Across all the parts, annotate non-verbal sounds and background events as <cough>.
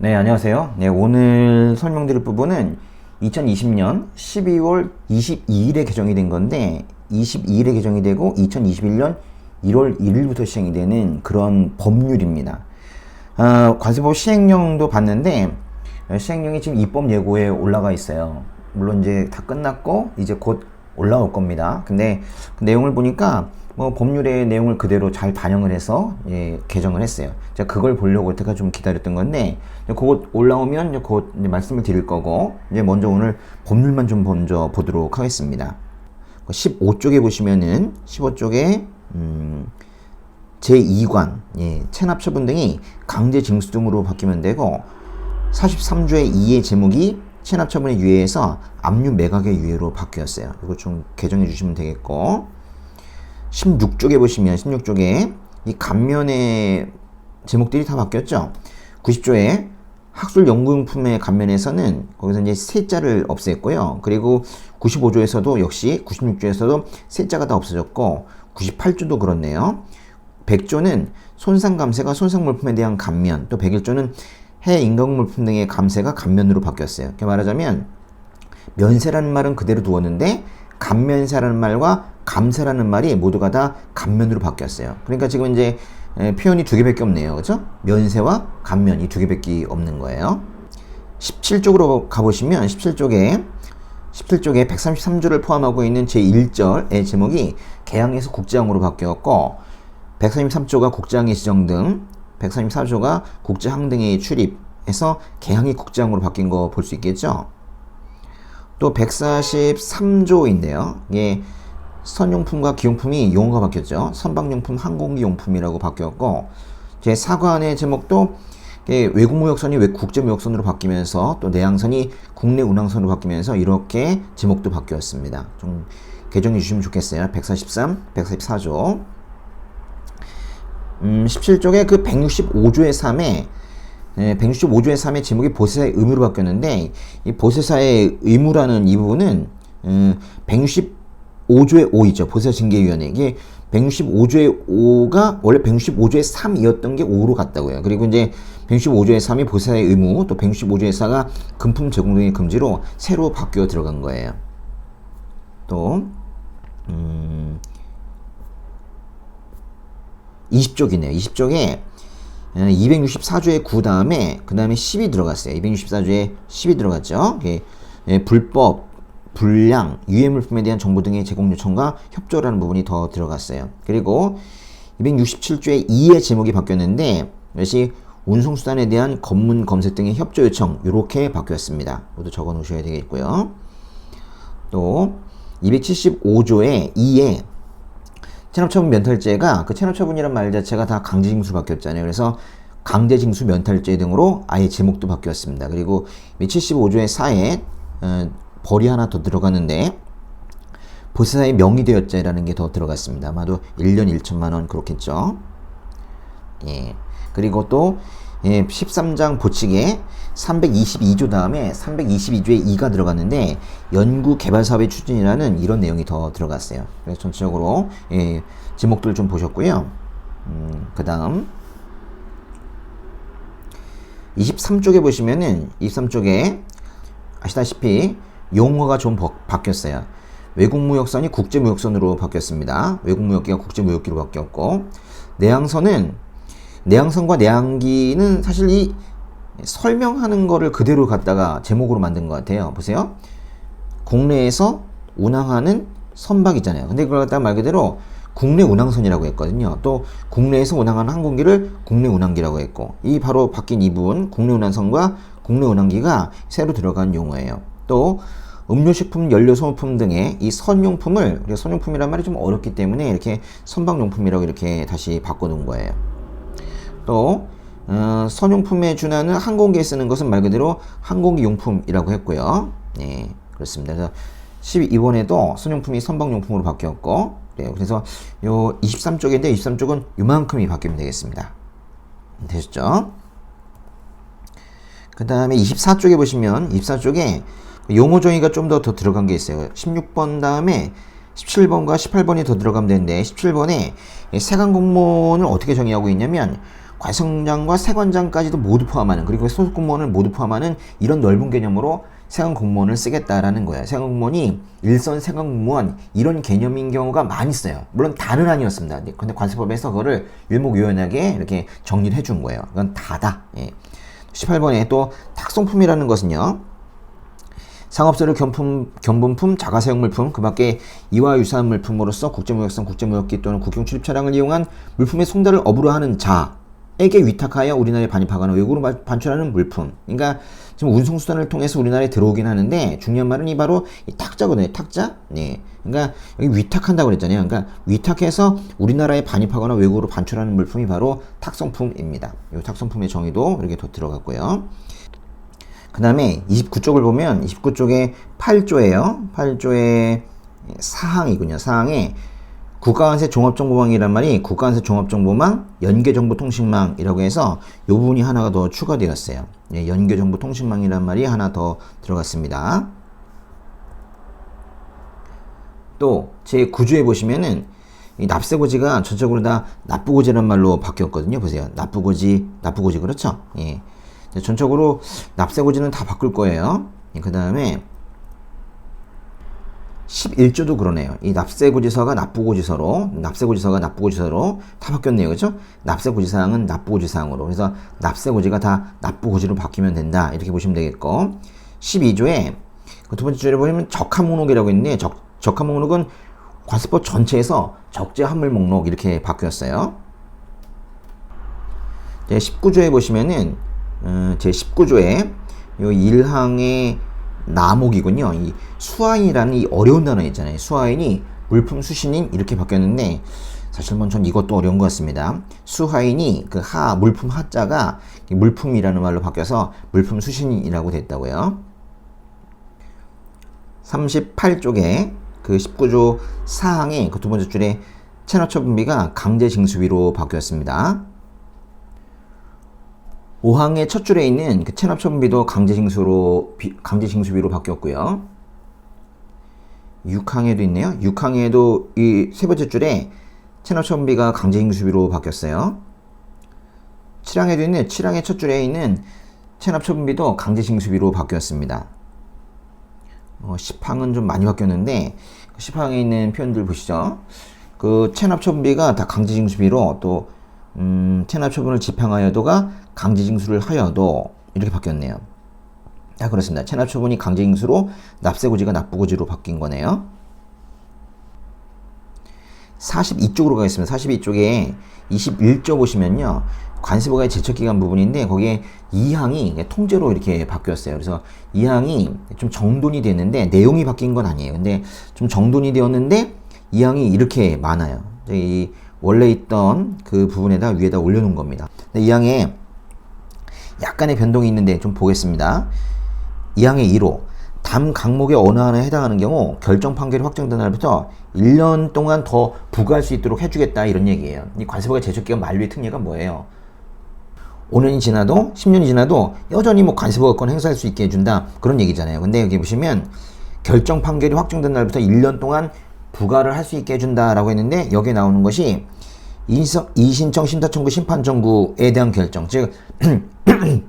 네, 안녕하세요. 네, 오늘 설명드릴 부분은 2020년 12월 22일에 개정이 된 건데 22일에 개정이 되고 2021년 1월 1일부터 시행이 되는 그런 법률입니다. 아, 관세법 시행령도 봤는데 시행령이 지금 입법 예고에 올라가 있어요. 물론 이제 다 끝났고 이제 곧 올라올 겁니다. 근데 그 내용을 보니까 뭐 법률의 내용을 그대로 잘 반영을 해서 예, 개정을 했어요. 제가 그걸 보려고 제가 좀 기다렸던 건데 곧 올라오면 곧 말씀을 드릴 거고 이제 먼저 오늘 법률만 좀 먼저 보도록 하겠습니다. 15쪽에 보시면은 15쪽에 음, 제2관 예, 체납 처분 등이 강제 징수 등으로 바뀌면 되고 43조의 2의 제목이 체납 처분에 유예해서 압류 매각의 유예로 바뀌었어요. 이거 좀 개정해 주시면 되겠고 16쪽에 보시면 16쪽에 이 감면의 제목들이 다 바뀌었죠. 90조에 학술 연구용품의 감면에서는 거기서 이제 세자를 없앴고요. 그리고 95조에서도 역시 96조에서도 세자가 다 없어졌고 98조도 그렇네요. 100조는 손상 감세가 손상 물품에 대한 감면, 또 101조는 해 인공 물품 등의 감세가 감면으로 바뀌었어요. 말하자면 면세라는 말은 그대로 두었는데 감면세라는 말과 감세라는 말이 모두가 다 감면으로 바뀌었어요. 그러니까 지금 이제 표현이 두 개밖에 없네요. 그죠? 면세와 감면 이 두 개밖에 없는 거예요. 17쪽으로 가보시면 17쪽에 17쪽에 133조를 포함하고 있는 제1절의 제목이 개항에서 국장으로 바뀌었고 133조가 국장의 지정 등 134조가 국제항 등의 출입해서 개항이 국장으로 바뀐 거 볼 수 있겠죠. 또 143조인데요. 이게 선용품과 기용품이 용어가 바뀌었죠. 선박용품, 항공기용품이라고 바뀌었고 제 사관의 제목도 외국무역선이 왜 국제무역선으로 바뀌면서 또 내항선이 국내 운항선으로 바뀌면서 이렇게 제목도 바뀌었습니다. 좀 개정해 주시면 좋겠어요. 143, 144조. 음, 17쪽에 그 165조의 3에 165조의 3의 제목이 보세사의 의무로 바뀌었는데 이 보세사의 의무라는 이 부분은 음, 165조의 5이죠. 보세사 징계위원회 이게 165조의 5가 원래 165조의 3이었던 게 5로 갔다고요. 그리고 이제 165조의 3이 보세사의 의무, 또 165조의 4가 금품 제공 등의 금지로 새로 바뀌어 들어간 거예요. 또 음, 20쪽이네요. 20쪽에 264조의 9 다음에 그 다음에 10이 들어갔어요. 264조에 10이 들어갔죠. 예, 불법, 불량, 유해물품에 대한 정보 등의 제공 요청과 협조라는 부분이 더 들어갔어요. 그리고 267조의 2의 제목이 바뀌었는데 이것이 운송수단에 대한 검문 검색 등의 협조 요청 이렇게 바뀌었습니다. 모두 적어 놓으셔야 되겠고요. 또 275조의 2에 체납처분 면탈죄가 그 체납처분이란 말 자체가 다 강제징수 바뀌었잖아요. 그래서 강제징수 면탈죄 등으로 아예 제목도 바뀌었습니다. 그리고 75조의 4에 어, 벌이 하나 더 들어갔는데 보세사의 명의되었죄라는 게 더 들어갔습니다. 아마도 1년 1천만 원 그렇겠죠. 예. 그리고 또 예, 13장 보칙에 322조 다음에 322조에 2가 들어갔는데 연구 개발 사업의 추진이라는 이런 내용이 더 들어갔어요. 그래서 전체적으로 예, 제목들 좀 보셨고요. 음, 그다음 23쪽에 보시면은 23쪽에 아시다시피 용어가 좀 바뀌었어요. 외국무역선이 국제무역선으로 바뀌었습니다. 외국무역기가 국제무역기로 바뀌었고 내항선은 내항선과 내항기는 사실 이 설명하는 거를 그대로 갖다가 제목으로 만든 것 같아요. 보세요. 국내에서 운항하는 선박이잖아요. 근데 그걸 갖다가 말 그대로 국내 운항선이라고 했거든요. 또 국내에서 운항하는 항공기를 국내 운항기라고 했고 이 바로 바뀐 이 부분 국내 운항선과 국내 운항기가 새로 들어간 용어예요. 또 음료식품, 연료 소모품 등의 이 선용품을 우리가 선용품이란 말이 좀 어렵기 때문에 이렇게 선박용품이라고 이렇게 다시 바꿔놓은 거예요. 또 어, 선용품에 준하는 항공기에 쓰는 것은 말 그대로 항공기 용품이라고 했고요. 네, 그렇습니다. 그래서 12번에도 선용품이 선박용품으로 바뀌었고, 네, 그래서 요 23쪽인데 23쪽은 요만큼이 바뀌면 되겠습니다. 되셨죠? 그 다음에 24쪽에 보시면 24쪽에 용어 정의가 좀 더 더 들어간 게 있어요. 16번 다음에 17번과 18번이 더 들어가면 되는데 17번에 세관 공무원을 어떻게 정의하고 있냐면 과세청장과 세관장까지도 모두 포함하는 그리고 소속 공무원을 모두 포함하는 이런 넓은 개념으로 세관 공무원을 쓰겠다라는 거예요. 세관 공무원이 일선 세관 공무원 이런 개념인 경우가 많이 있어요. 물론 다는 아니었습니다. 근데 관세법에서 그거를 일목요연하게 이렇게 정리를 해준 거예요. 이건 다다. 예. 18번에 또 탁송품이라는 것은요. 상업세를 견품, 견본품, 자가사용 물품, 그 밖에 이와 유사한 물품으로서 국제무역선, 국제무역기 또는 국경 출입 차량을 이용한 물품의 송달을 업으로 하는 자 에게 위탁하여 우리나라에 반입하거나 외국으로 바- 반출하는 물품. 그러니까 지금 운송수단을 통해서 우리나라에 들어오긴 하는데 중요한 말은 이 바로 이 탁자거든요. 탁자. 네. 그러니까 여기 위탁한다고 그랬잖아요. 그러니까 위탁해서 우리나라에 반입하거나 외국으로 반출하는 물품이 바로 탁송품입니다. 이 탁송품의 정의도 이렇게 더 들어갔고요. 그 다음에 29쪽을 보면 29쪽에 8조예요. 8조의 사항이군요. 사항에 국가관세 종합정보망이란 말이 국가관세 종합정보망, 연계정보통신망이라고 해서 이 부분이 하나가 더 추가되었어요. 예, 연계정보통신망이란 말이 하나 더 들어갔습니다. 또 제 9조에 보시면은 이 납세고지가 전적으로 다 납부고지란 말로 바뀌었거든요. 보세요. 납부고지, 납부고지 그렇죠? 예. 자, 전적으로 납세고지는 다 바꿀 거예요. 그 다음에 11조도 그러네요. 이 납세고지서가 납부고지서로, 납세고지서가 납부고지서로 다 바뀌었네요. 그죠? 납세고지사항은 납부고지사항으로. 그래서 납세고지가 다 납부고지로 바뀌면 된다. 이렇게 보시면 되겠고. 12조에 그 두 번째 줄에 보면 적합 목록이라고 있는데, 적, 적합 목록은 관세법 전체에서 적재 환물 목록 이렇게 바뀌었어요. 제 19조에 보시면은 어, 제 19조에 요 1항의 나목이군요. 이 수하인이라는 이 어려운 단어 있잖아요. 수하인이 물품 수신인 이렇게 바뀌었는데 사실 뭐전 이것도 어려운 것 같습니다. 수하인이 그 하 물품 하자가 이 물품이라는 말로 바뀌어서 물품 수신인이라고 됐다고요. 38쪽에 그 19조 사항의 그 두 번째 줄에 체납처분비가 강제 징수비로 바뀌었습니다. 5항의 첫 줄에 있는 그 체납 처분비도 강제징수로 비- 강제징수비로 바뀌었고요. 6항에도 있네요. 6항에도 이 세 번째 줄에 체납 처분비가 강제징수비로 바뀌었어요. 7항에도 있는 7항의 첫 줄에 있는 체납 처분비도 강제징수비로 바뀌었습니다. 어, 10항은 좀 많이 바뀌었는데 10항에 있는 표현들 보시죠. 그 체납 처분비가 다 강제징수비로 또 음, 체납 처분을 집행하여도가 강제징수를 하여도 이렇게 바뀌었네요. 아 그렇습니다. 체납 처분이 강제징수로 납세고지가 납부고지로 바뀐 거네요. 42쪽으로 가겠습니다. 42쪽에 21조 보시면요. 관세부가의 제척기간 부분인데 거기에 2항이 통째로 이렇게 바뀌었어요. 그래서 2항이 좀 정돈이 됐는데 내용이 바뀐 건 아니에요. 근데 좀 정돈이 되었는데 2항이 이렇게 많아요. 이 원래 있던 그 부분에다 위에다 올려놓은 겁니다. 2항에 약간의 변동이 있는데 좀 보겠습니다. 2항의 1호 담 강목의 어느 하나에 해당하는 경우 결정 판결이 확정된 날부터 1년 동안 더 부과할 수 있도록 해주겠다 이런 얘기예요. 이 관세부가 제척기간 만료의 특례가 뭐예요? 5년이 지나도 10년이 지나도 여전히 뭐 관세부가권 행사할 수 있게 해준다 그런 얘기잖아요. 근데 여기 보시면 결정 판결이 확정된 날부터 1년 동안 부과를 할 수 있게 해준다라고 했는데 여기에 나오는 것이 이신청, 이신청 심사청구 심판청구에 대한 결정 즉 <clears throat>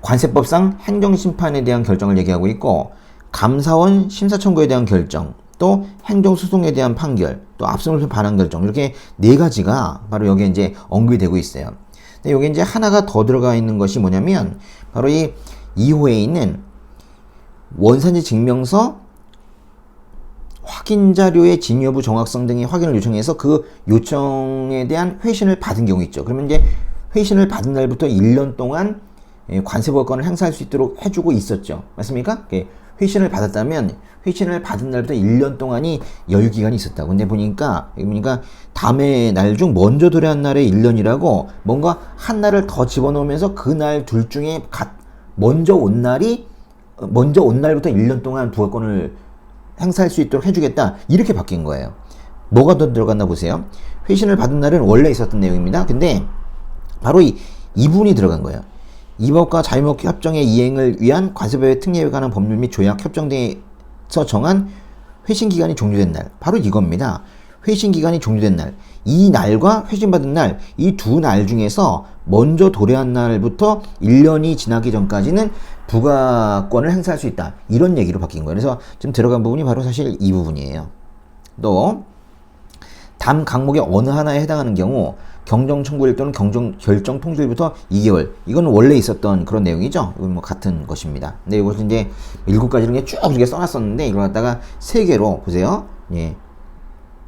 관세법상 행정심판에 대한 결정을 얘기하고 있고 감사원 심사청구에 대한 결정 또 행정소송에 대한 판결 또 압수물품 반환 결정 이렇게 네 가지가 바로 여기에 이제 언급이 되고 있어요. 근데 여기 이제 하나가 더 들어가 있는 것이 뭐냐면 바로 이 2호에 있는 원산지 증명서 확인 자료의 진위 여부 정확성 등의 확인을 요청해서 그 요청에 대한 회신을 받은 경우 있죠. 그러면 이제 회신을 받은 날부터 1년 동안 예, 관세법권을 행사할 수 있도록 해주고 있었죠. 맞습니까? 예, 회신을 받았다면 회신을 받은 날부터 1년 동안이 여유 기간이 있었다고. 근데 보니까 보니까 다음의 날중 먼저 도래한 날의 1년이라고 뭔가 한 날을 더 집어넣으면서 그 날 둘 중에 갓 먼저 온 날이 어, 먼저 온 날부터 1년 동안 부가권을 행사할 수 있도록 해주겠다 이렇게 바뀐 거예요. 뭐가 더 들어갔나 보세요. 회신을 받은 날은 원래 있었던 내용입니다. 근데 바로 이, 이 부분이 들어간 거예요. 이 법과 자유무역 협정의 이행을 위한 관세법의 특례에 관한 법률 및 조약 협정 등에서 정한 회신 기간이 종료된 날 바로 이겁니다. 회신 기간이 종료된 날, 이 날과 회신받은 날, 이 두 날 중에서 먼저 도래한 날부터 1년이 지나기 전까지는 부가권을 행사할 수 있다. 이런 얘기로 바뀐 거예요. 그래서 지금 들어간 부분이 바로 사실 이 부분이에요. 또, 담 강목의 어느 하나에 해당하는 경우 경정 청구일 또는 경정 결정 통지일부터 2개월. 이건 원래 있었던 그런 내용이죠. 이건 뭐 같은 것입니다. 근데 이것은 이제 일곱 가지 이렇게 쭉 이렇게 써놨었는데 이걸 갖다가 세 개로 보세요. 예.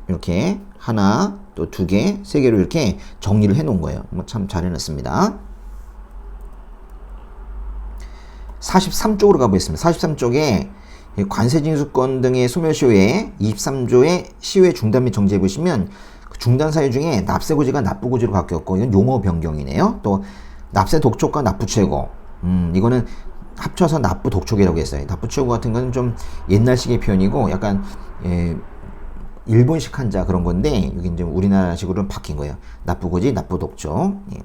이렇게 하나, 또 두 개, 세 개로 이렇게 정리를 해 놓은 거예요. 뭐참잘 해놨습니다. 43쪽으로 가보겠습니다. 43쪽에 관세징수권 등의 소멸시효에 23조의 시효의 중단 및 정지해 보시면 그 중단 사유 중에 납세고지가 납부고지로 바뀌었고 이건 용어 변경이네요. 또 납세 독촉과 납부 최고. 음, 이거는 합쳐서 납부 독촉이라고 했어요. 납부 최고 같은 거는 좀 옛날식의 표현이고 약간 예, 일본식 한자 그런 건데 여기 이제 우리나라식으로 바뀐 거예요. 납부고지, 납부독촉. 예.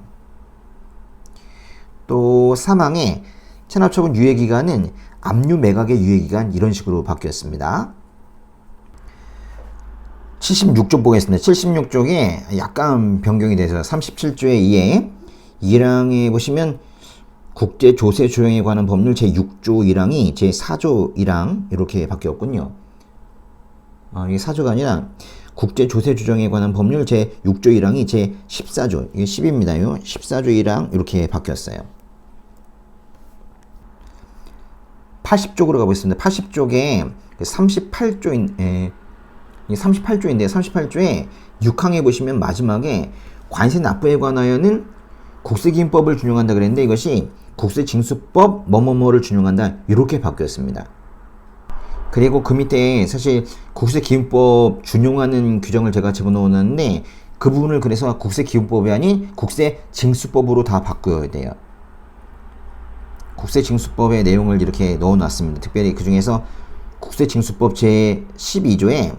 또 사망에 체납처분 유예기간은 압류 매각의 유예기간 이런 식으로 바뀌었습니다. 76쪽 보겠습니다. 76쪽에 약간 변경이 돼서 37조의 2에 1항에 보시면 국제 조세 조정에 관한 법률 제6조 1항이 제4조 1항 이렇게 바뀌었군요. 아, 이게 4조가 아니라 국제 조세 조정에 관한 법률 제6조 1항이 제14조 이게 10입니다 요. 14조 1항 이렇게 바뀌었어요. 80쪽으로 가보겠습니다. 80쪽에 38조인 에, 38조인데 38조에 6항에 보시면 마지막에 관세 납부에 관하여는 국세기금법을 준용한다 그랬는데 이것이 국세징수법 뭐뭐뭐를 준용한다 이렇게 바뀌었습니다. 그리고 그 밑에 사실 국세기금법 준용하는 규정을 제가 집어넣었는데 그 부분을 그래서 국세기금법이 아닌 국세 징수법으로 다 바꿔야 돼요. 국세 징수법의 내용을 이렇게 넣어놨습니다. 특별히 그 중에서 국세 징수법 제 12조에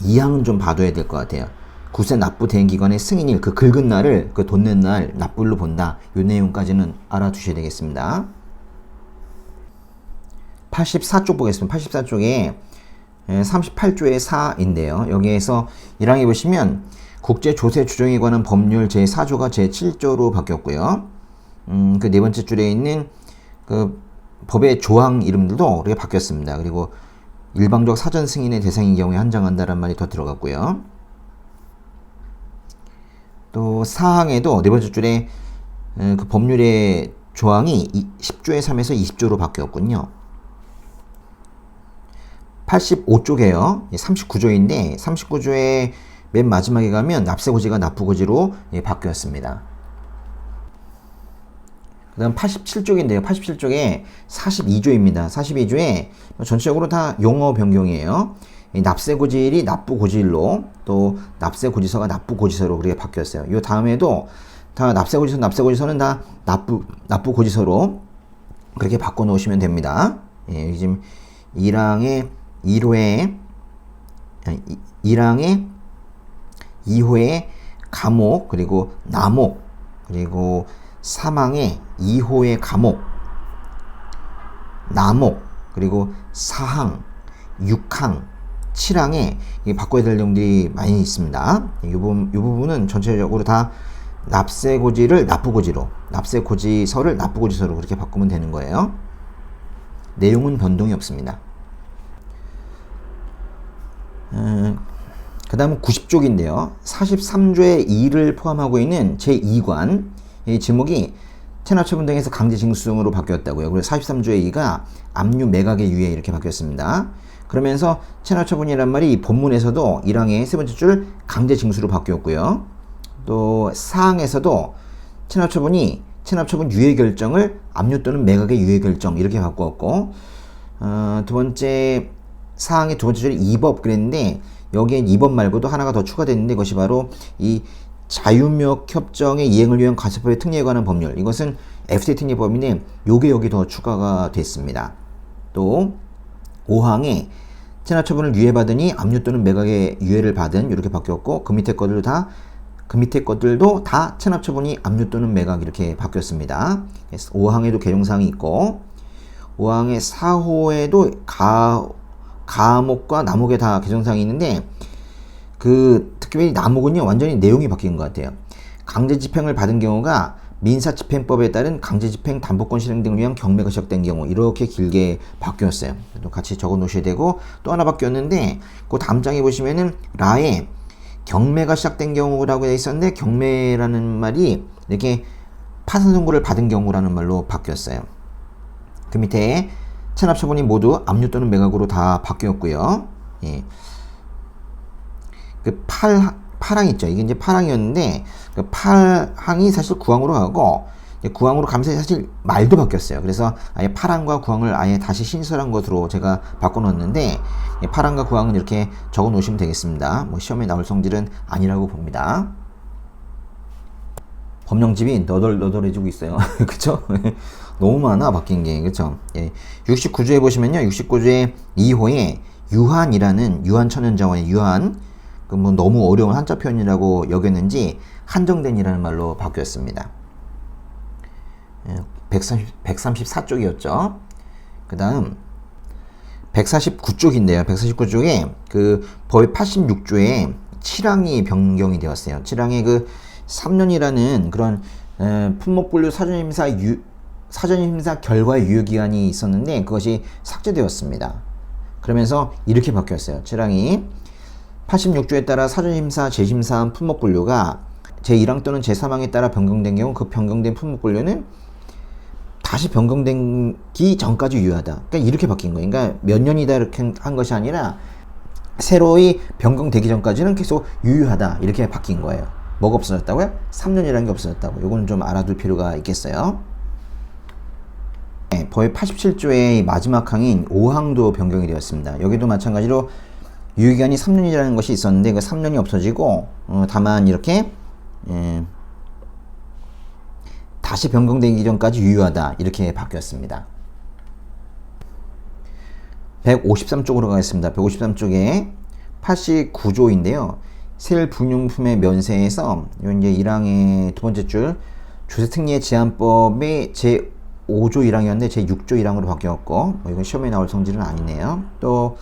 2항은 좀 봐둬야 될 것 같아요. 국세 납부 대행 기관의 승인일 그 긁은 날을 그 돈 낸 날 납부일로 본다. 이 내용까지는 알아두셔야 되겠습니다. 84쪽 보겠습니다. 84쪽에 38조의 4인데요. 여기에서 1항에 보시면 국제 조세 조정에 관한 법률 제4조가 제7조로 바뀌었고요. 음, 그 네 번째 줄에 있는 그 법의 조항 이름들도 그렇게 바뀌었습니다. 그리고 일방적 사전 승인의 대상인 경우에 한정한다는 말이 더 들어갔고요. 또 사항에도 네 번째 줄에 그 법률의 조항이 10조의 3에서 20조로 바뀌었군요. 85쪽에요. 39조인데 39조의 맨 마지막에 가면 납세고지가 납부고지로 예, 바뀌었습니다. 그 다음 87쪽인데요. 87쪽에 42조입니다. 42조에 전체적으로 다 용어 변경이에요. 납세고지일이 납부고지일로 또 납세고지서가 납부고지서로 그렇게 바뀌었어요. 이 다음에도 다 납세고지서, 납세고지서는 다 납부, 납부고지서로 그렇게 바꿔 놓으시면 됩니다. 예, 지금 1항의 1호에 1항의 2호의 감옥 그리고 남옥 그리고 사망의 2호의 감옥 남옥 그리고 사항 6항 7항에 바꿔야 될 내용들이 많이 있습니다. 이 부분, 이 부분은 전체적으로 다 납세고지를 납부고지로 납세고지서를 납부고지서로 그렇게 바꾸면 되는 거예요. 내용은 변동이 없습니다. 음, 그 다음은 90쪽인데요. 43조의 2를 포함하고 있는 제2관, 이 제목이 체납처분 등에서 강제징수으로 바뀌었다고요. 그래서 43조의 2가 압류 매각의 유예 이렇게 바뀌었습니다. 그러면서 체납처분이란 말이 이 본문에서도 1항의 세 번째 줄 강제징수로 바뀌었고요. 또 사항에서도 체납처분이 체납처분 유예 결정을 압류 또는 매각의 유예 결정 이렇게 바꾸었고 어, 두 번째 사항의 두 번째 줄에 2법 그랬는데 여기에 2법 말고도 하나가 더 추가됐는데 그것이 바로 이 자유무역 협정의 이행을 위한 가세법의 특례에 관한 법률 이것은 FTA 특례 법인데 요게 여기 더 추가가 됐습니다. 또 5항에 체납 처분을 유예받으니 압류 또는 매각의 유예를 받은 이렇게 바뀌었고 그 밑에 것들 다 그 밑에 것들도 다 체납 처분이 압류 또는 매각 이렇게 바뀌었습니다. 5항에도 개정사항이 있고 5항의 4호에도 가 가목과 나목에 다 개정사항이 있는데 그 특히 남욱은요 완전히 내용이 바뀐 것 같아요. 강제 집행을 받은 경우가 민사집행법에 따른 강제집행 담보권 실행 등을 위한 경매가 시작된 경우 이렇게 길게 바뀌었어요. 또 같이 적어 놓으셔야 되고 또 하나 바뀌었는데 그 다음 장에 보시면은 라에 경매가 시작된 경우라고 되어 있었는데 경매라는 말이 이렇게 파산 선고를 받은 경우라는 말로 바뀌었어요. 그 밑에 체납 처분이 모두 압류 또는 매각으로 다 바뀌었고요. 예. 그 팔, 팔항 있죠. 이게 이제 팔항이었는데, 그 팔항이 사실 구항으로 가고, 이제 구항으로 감세 사실 말도 바뀌었어요. 그래서 아예 팔항과 구항을 아예 다시 신설한 것으로 제가 바꿔놓았는데, 예, 팔항과 구항은 이렇게 적어 놓으시면 되겠습니다. 뭐 시험에 나올 성질은 아니라고 봅니다. 법령집이 너덜너덜해지고 있어요. <laughs> 그쵸? 너무 많아, 바뀐 게. 그쵸? 예. 69조에 보시면요. 69조의 2호에 유한이라는 유한 천연자원의 유한, 그뭐 너무 어려운 한자 표현이라고 여겼는지 한정된이라는 말로 바뀌었습니다. 130, 134쪽이었죠. 그 다음 149쪽인데요. 149쪽에 그 법의 86조에 7항이 변경이 되었어요. 7항의 그 3년이라는 그런 에, 품목분류 사전심사 유, 사전 심사 결과 유효 기간이 있었는데 그것이 삭제되었습니다. 그러면서 이렇게 바뀌었어요. 7항이 86조에 따라 사전 심사, 재심사한 품목 분류가 제1항 또는 제3항에 따라 변경된 경우 그 변경된 품목 분류는 다시 변경되기 전까지 유효하다. 그러니까 이렇게 바뀐 거예요. 그러니까 몇 년이다 이렇게 한 것이 아니라 새로이 변경되기 전까지는 계속 유효하다. 이렇게 바뀐 거예요. 뭐가 없어졌다고요? 3년이라는 게 없어졌다고. 요거는 좀 알아둘 필요가 있겠어요. 네, 법의 87조의 마지막 항인 5항도 변경이 되었습니다. 여기도 마찬가지로 유효기간이 3년이라는 것이 있었는데 그 3년이 없어지고 어, 다만 이렇게 예, 다시 변경되기 전까지 유효하다 이렇게 바뀌었습니다. 153쪽으로 가겠습니다. 153쪽에 89조인데요. 셀 분용품의 면세에서 이제 1항의 두 번째 줄 조세특례 제한법의 제 5조 1항이었는데 제 6조 1항으로 바뀌었고 뭐 이건 시험에 나올 성질은 아니네요. 또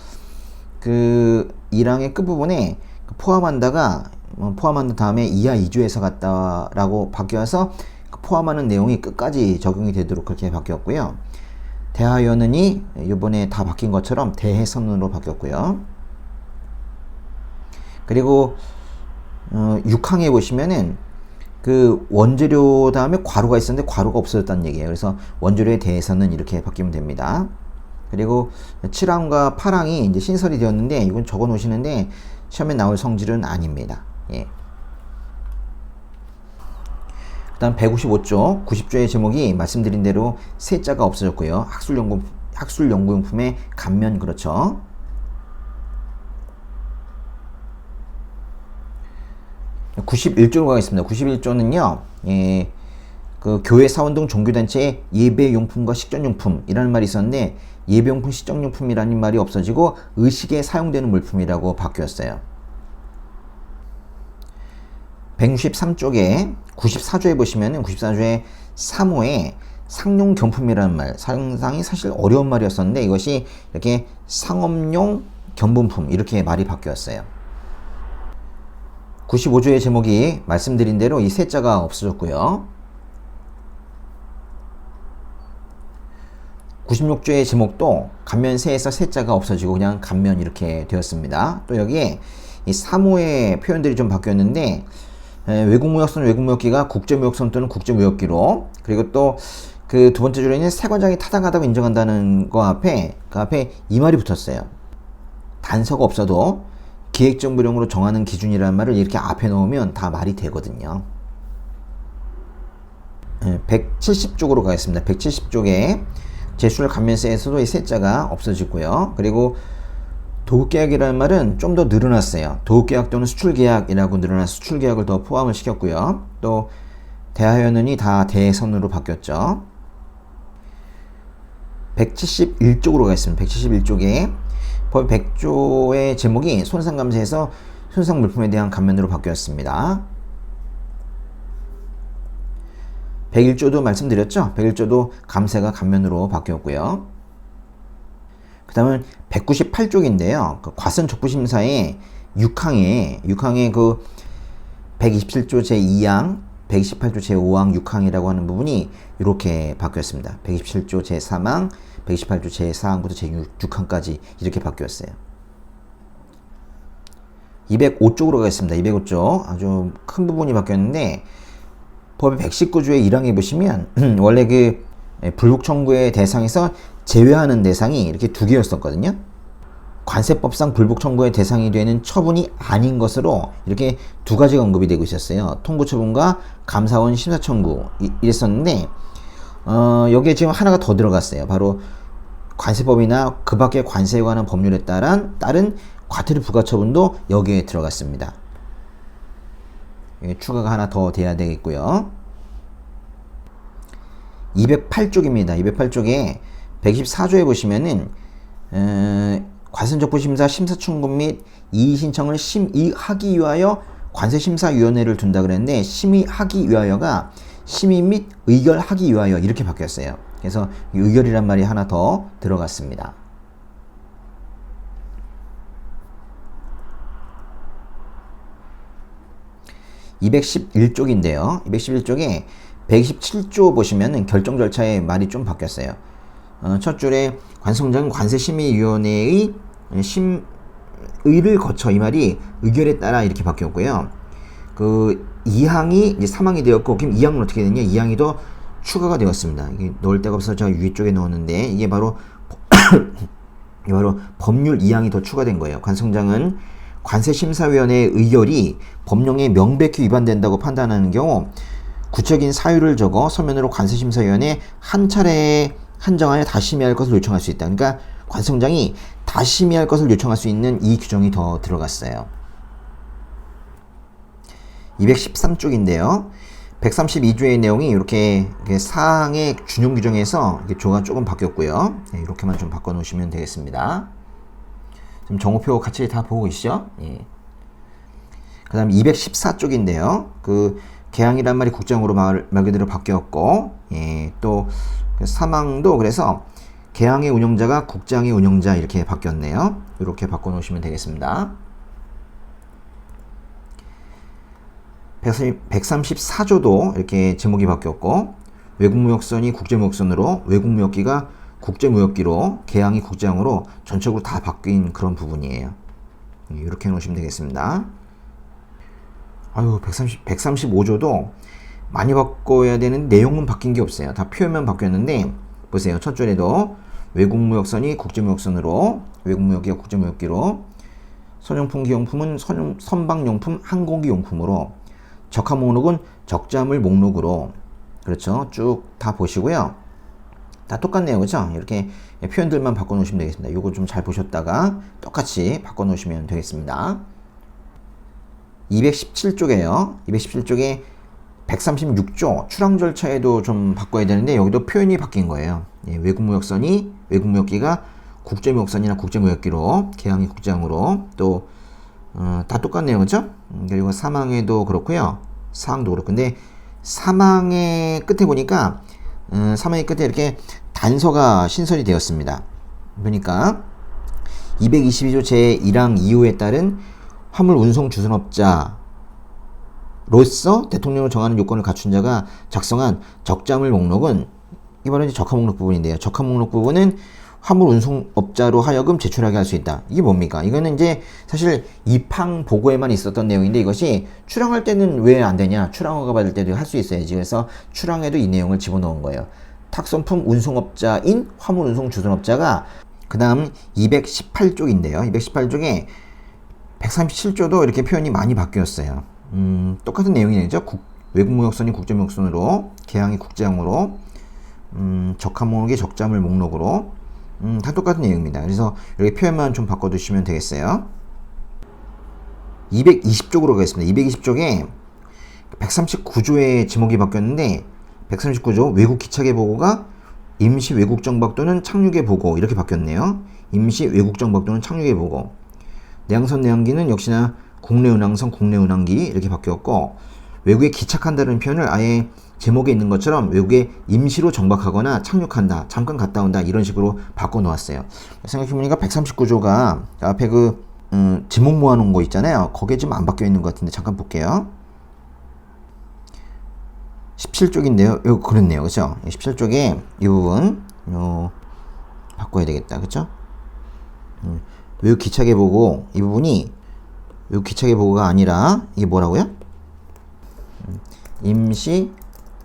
그 1항의 끝부분에 포함한다가 뭐 포함한 다음에 이하 2조에서 갔다라고 바뀌어서 그 포함하는 내용이 끝까지 적용이 되도록 그렇게 바뀌었고요. 대하연은이 이번에 다 바뀐 것처럼 대해선으로 바뀌었고요. 그리고 어, 6항에 보시면은 그 원재료 다음에 괄호가 있었는데 괄호가 없어졌다는 얘기예요. 그래서 원재료에 대해서는 이렇게 바뀌면 됩니다. 그리고 7항과 8항이 이제 신설이 되었는데 이건 적어 놓으시는데 시험에 나올 성질은 아닙니다. 예. 그다음 155조, 90조의 제목이 말씀드린 대로 세자가 없어졌고요. 학술 연구 학술 연구용품의 감면 그렇죠. (91조로) 가겠습니다 (91조는요) 예, 그 교회 사원 등 종교단체의 예배용품과 식전용품이라는 말이 있었는데 예배용품 식전용품이라는 말이 없어지고 의식에 사용되는 물품이라고 바뀌었어요 163쪽에 94조에 보시면은 94조에 3호에 상용 경품이라는 말 상상이 사실 어려운 말이었었는데 이것이 이렇게 상업용 견본품 이렇게 말이 바뀌었어요. 95조의 제목이 말씀드린 대로 이 세자가 없어졌고요. 96조의 제목도 간면세에서 세자가 없어지고 그냥 간면 이렇게 되었습니다. 또 여기에 이 3호의 표현들이 좀 바뀌었는데 외국무역선 외국무역기가 국제무역선 또는 국제무역기로 그리고 또 그 두 번째 줄에는 세관장이 타당하다고 인정한다는 거 앞에 그 앞에 이 말이 붙었어요. 단서가 없어도 기획정보령으로 정하는 기준이라는 말을 이렇게 앞에 넣으면 다 말이 되거든요. 170쪽으로 가겠습니다. 170쪽에 제출 감면세에서도 이 세자가 없어지고요. 그리고 도급계약이라는 말은 좀 더 늘어났어요. 도급계약 또는 수출계약이라고 늘어난 수출계약을 더 포함을 시켰고요. 또 대하연은이 다 대선으로 바뀌었죠. 171쪽으로 가겠습니다. 171쪽에 법 100조의 제목이 손상감세에서 손상 물품에 대한 감면으로 바뀌었습니다. 101조도 말씀드렸죠. 101조도 감세가 감면으로 바뀌었고요. 그 다음은 198쪽인데요. 그 과선 족부심사에 6항에 6항에 그 127조 제2항, 128조 제5항, 6항이라고 하는 부분이 이렇게 바뀌었습니다. 127조 제3항, 128조 제4항부터 제6항까지 이렇게 바뀌었어요. 205쪽으로 가겠습니다. 205쪽 아주 큰 부분이 바뀌었는데 법의 119조의 1항에 보시면 <clears throat> 원래 그 불복 청구의 대상에서 제외하는 대상이 이렇게 두 개였었거든요. 관세법상 불복 청구의 대상이 되는 처분이 아닌 것으로 이렇게 두 가지가 언급이 되고 있었어요. 통보 처분과 감사원 심사 청구 이랬었는데 어, 여기에 지금 하나가 더 들어갔어요. 바로 관세법이나 그 밖의 관세에 관한 법률에 따른 따른 과태료 부과 처분도 여기에 들어갔습니다. 추가가 하나 더 돼야 되겠고요. 208쪽입니다. 208쪽에 124조에 보시면은 에, 과세적부심사 심사청구 및 이의신청을 심의하기 위하여 관세심사위원회를 둔다 그랬는데 심의하기 위하여가 심의 및 의결하기 위하여 이렇게 바뀌었어요. 그래서 의결이란 말이 하나 더 들어갔습니다. 211쪽인데요. 211쪽에 127조 보시면은 결정 절차의 말이 좀 바뀌었어요. 어, 첫 줄에 관성장 관세심의위원회의 심의를 거쳐 이 말이 의결에 따라 이렇게 바뀌었고요. 그 2항이 이제 3항이 되었고 그럼 2항은 어떻게 되냐? 2항이 더 추가가 되었습니다. 이게 넣을 데가 없어서 제가 위 쪽에 넣었는데 이게 바로 <coughs> 이게 바로 법률 2항이 더 추가된 거예요. 관성장은 관세심사위원회의 의결이 법령에 명백히 위반된다고 판단하는 경우 구체적인 사유를 적어 서면으로 관세심사위원회 한 차례 한정하여 다시 심의할 것을 요청할 수 있다. 그러니까 관성장이 다시 심의할 것을 요청할 수 있는 이 규정이 더 들어갔어요. 213쪽인데요. 132조의 내용이 이렇게 사항의 준용 규정에서 조가 조금 바뀌었고요. 네, 이렇게만 좀 바꿔 놓으시면 되겠습니다. 지금 정오표 같이 다 보고 계시죠? 예. 그 다음 214쪽인데요. 그 개항이란 말이 국정으로 말, 말 그대로 바뀌었고, 예, 또그 사망도 그래서 개항의 운영자가 국장의 운영자 이렇게 바뀌었네요. 이렇게 바꿔 놓으시면 되겠습니다. 134조도 이렇게 제목이 바뀌었고, 외국무역선이 국제무역선으로 외국무역기가 국제무역기로 개항이 국장으로 전적으로 다 바뀐 그런 부분이에요. 이렇게 놓으시면 되겠습니다. 아유, 130, 135조도 많이 바꿔야 되는 내용은 바뀐 게 없어요. 다 표현만 바뀌었는데, 보세요. 첫 줄에도 외국무역선이 국제무역선으로, 외국무역기가 국제무역기로, 선용품 기용품은 선, 선박용품 항공기용품으로, 적합 목록은 적자물 목록으로, 그렇죠. 쭉 다 보시고요. 다 똑같네요. 그죠? 이렇게 표현들만 바꿔놓으시면 되겠습니다. 이거 좀 잘 보셨다가 똑같이 바꿔놓으시면 되겠습니다. 217쪽에요. 217쪽에 136조 출항 절차에도 좀 바꿔야 되는데 여기도 표현이 바뀐 거예요. 예, 외국무역선이 외국무역기가 국제무역선이나 국제무역기로 개항이 국장으로 또다 어, 똑같네요. 그죠? 음, 그리고 사망에도 그렇고요. 사항도 그렇고 근데 사망의 끝에 보니까 음, 사망의 끝에 이렇게 단서가 신설이 되었습니다. 그러니까 222조 제1항 2호에 따른 화물 운송 주선업자 로서 대통령을 정하는 요건을 갖춘 자가 작성한 적자물 목록은 이 바로 이제 적합 목록 부분인데요. 적합 목록 부분은 화물 운송업자로 하여금 제출하게 할 수 있다. 이게 뭡니까? 이거는 이제 사실 입항 보고에만 있었던 내용인데 이것이 출항할 때는 왜 안 되냐? 출항 허가 받을 때도 할 수 있어야지. 그래서 출항에도 이 내용을 집어넣은 거예요. 탁선품 운송업자인 화물 운송 주선업자가 그 다음 218쪽인데요. 218쪽에 137조도 이렇게 표현이 많이 바뀌었어요. 음, 똑같은 내용이죠. 국, 외국무역선이 국제무역선으로, 개항이 국제항으로, 음, 적합목록이 적자물 목록으로, 음, 다 똑같은 내용입니다. 그래서 이렇게 표현만 좀 바꿔두시면 되겠어요. 220쪽으로 가겠습니다. 220쪽에 139조의 지목이 바뀌었는데 139조 외국 기차계 보고가 임시 외국 정박 또는 착륙의 보고 이렇게 바뀌었네요. 임시 외국 정박 또는 착륙의 보고. 내항선 내항기는 역시나 국내 운항선 국내 운항기 이렇게 바뀌었고 외국에 기착한다는 표현을 아예 제목에 있는 것처럼 외국에 임시로 정박하거나 착륙한다, 잠깐 갔다 온다 이런 식으로 바꿔 놓았어요. 생각해보니까 139조가 앞에 그 음, 지목 모아놓은 거 있잖아요. 거기에 지금 안 바뀌어 있는 것 같은데 잠깐 볼게요. 17쪽인데요. 이거 그렇네요. 그죠? 17쪽에 이 부분 요 바꿔야 되겠다. 그죠? 음, 외국 기차계 보고 이 부분이 외국 기차계 보고가 아니라 이게 뭐라고요? 음, 임시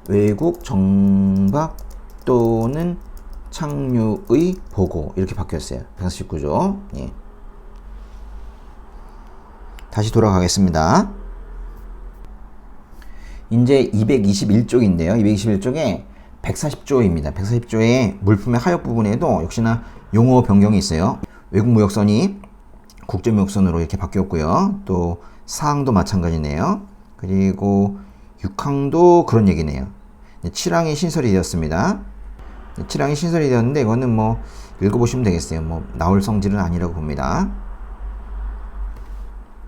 외국 정박 또는 착륙의 보고 이렇게 바뀌었어요. 149조. 예. 다시 돌아가겠습니다. 이제 221쪽인데요. 221쪽에 140조입니다. 140조의 물품의 하역 부분에도 역시나 용어 변경이 있어요. 외국 무역선이 국제 무역선으로 이렇게 바뀌었고요. 또 사항도 마찬가지네요. 그리고 6항도 그런 얘기네요. 7항이 신설이 되었습니다. 7항이 신설이 되었는데 이거는 뭐 읽어보시면 되겠어요. 뭐 나올 성질은 아니라고 봅니다.